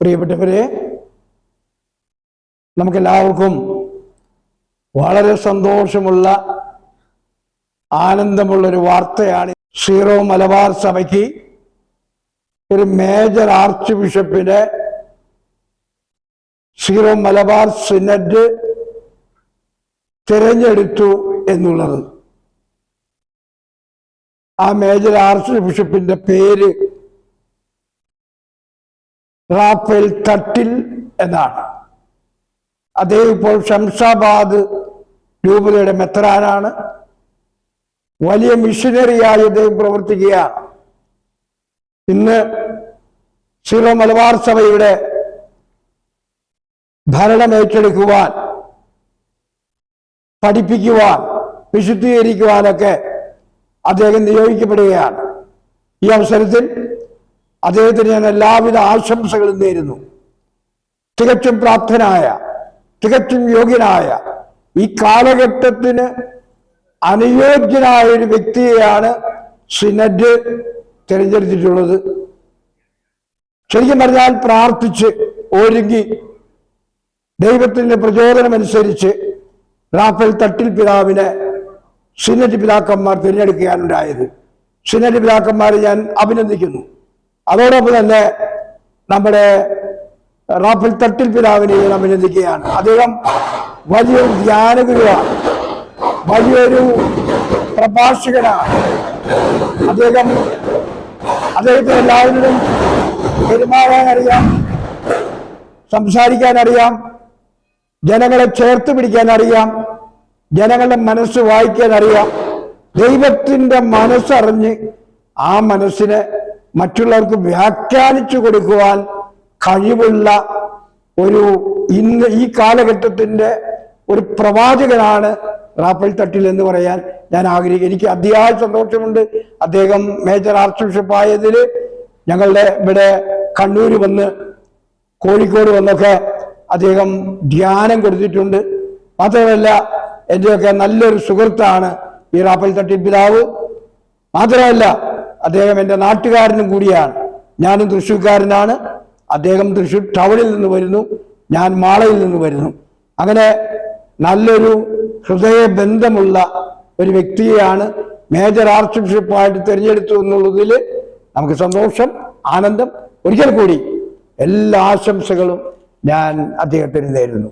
പ്രിയപ്പെട്ടവരെ നമുക്കെല്ലാവർക്കും വളരെ സന്തോഷമുള്ള ആനന്ദമുള്ള ഒരു വാർത്തയാണ് സീറോ മലബാർ സഭയ്ക്ക് ഒരു മേജർ ആർച്ച് ബിഷപ്പിനെ സീറോ മലബാർ സിനഡ് തിരഞ്ഞെടുത്തു എന്നുള്ളത്. ആ മേജർ ആർച്ച് ബിഷപ്പിന്റെ പേര് റാഫേൽ തട്ടിൽ എന്നാണ്. അദ്ദേഹം ഇപ്പോൾ ഷംഷാബാദ് രൂപതയുടെ മെത്രാനാണ്. വലിയ മിഷനറിയായി അദ്ദേഹം പ്രവർത്തിക്കുകയാണ്. ഇന്ന് സിറോ മലബാർ സഭയുടെ ഭരണം ഏറ്റെടുക്കുവാൻ പഠിപ്പിക്കുവാൻ വിശുദ്ധീകരിക്കുവാനൊക്കെ അദ്ദേഹം നിയോഗിക്കപ്പെടുകയാണ്. ഈ അവസരത്തിൽ അദ്ദേഹത്തിന് ഞാൻ എല്ലാവിധ ആശംസകളും നേരുന്നു. തികച്ചും പ്രാപ്തനായ തികച്ചും യോഗ്യനായ ഈ കാലഘട്ടത്തിന് അനുയോജ്യനായ ഒരു വ്യക്തിയെയാണ് സിനഡ് തിരഞ്ഞെടുത്തിട്ടുള്ളത്. ശരിക്കും പറഞ്ഞാൽ പ്രാർത്ഥിച്ച് ഒരുങ്ങി ദൈവത്തിന്റെ പ്രചോദനമനുസരിച്ച് റാഫേൽ തട്ടിൽ പിതാവിനെ സിനറ്റ് പിതാക്കന്മാർ തിരഞ്ഞെടുക്കുകയാണുണ്ടായത് സിനറ്റ് പിതാക്കന്മാരെ ഞാൻ അഭിനന്ദിക്കുന്നു. അതോടൊപ്പം തന്നെ നമ്മുടെ റാഫൽ തട്ടിൽ പിതാവിനെ ഞാൻ അഭിനന്ദിക്കുകയാണ് അദ്ദേഹം വലിയൊരു ധ്യാനഗുരുവാണ് വലിയൊരു പ്രഭാഷകനാണ്. അദ്ദേഹം അദ്ദേഹത്തെ എല്ലാവരോടും പെരുമാറാൻ അറിയാം സംസാരിക്കാൻ അറിയാം ജനങ്ങളെ ചേർത്ത് പിടിക്കാൻ അറിയാം ജനങ്ങളുടെ മനസ്സ് വായിക്കാൻ അറിയാം. ദൈവത്തിന്റെ മനസ്സറിഞ്ഞ് ആ മനസ്സിനെ മറ്റുള്ളവർക്ക് വ്യാഖ്യാനിച്ചു കൊടുക്കുവാൻ കഴിവുള്ള ഒരു ഇന്ന് ഈ കാലഘട്ടത്തിന്റെ ഒരു പ്രവാചകനാണ് റാപ്പൽ തട്ടിൽ എന്ന് പറയാൻ ഞാൻ ആഗ്രഹിക്കും എനിക്ക് അതിയായ സന്തോഷമുണ്ട്. അദ്ദേഹം മേജർ ആർച്ച് ബിഷപ്പ് ആയതിൽ ഞങ്ങളുടെ ഇവിടെ കണ്ണൂർ വന്ന് കോഴിക്കോട് വന്നൊക്കെ അദ്ദേഹം ധ്യാനം കൊടുത്തിട്ടുണ്ട്. മാത്രമല്ല എന്റെയൊക്കെ നല്ലൊരു സുഹൃത്താണ് ഈ റാപ്പൽ തട്ടിൽ പിതാവ്. മാത്രമല്ല അദ്ദേഹം എന്റെ നാട്ടുകാരനും കൂടിയാണ്. ഞാനും തൃശ്ശൂർക്കാരനാണ്. അദ്ദേഹം തൃശ്ശൂർ ടൗണിൽ നിന്ന് വരുന്നു. ഞാൻ മാളയിൽ നിന്ന് വരുന്നു. അങ്ങനെ നല്ലൊരു ഹൃദയബന്ധമുള്ള ഒരു വ്യക്തിയെയാണ് മേജർ ആർച്ച് ബിഷപ്പായിട്ട് തിരഞ്ഞെടുത്തു എന്നുള്ളതിൽ നമുക്ക് സന്തോഷം ആനന്ദം. ഒരിക്കൽ കൂടി എല്ലാ ആശംസകളും ഞാൻ അദ്ദേഹത്തിന് നേരുന്നു.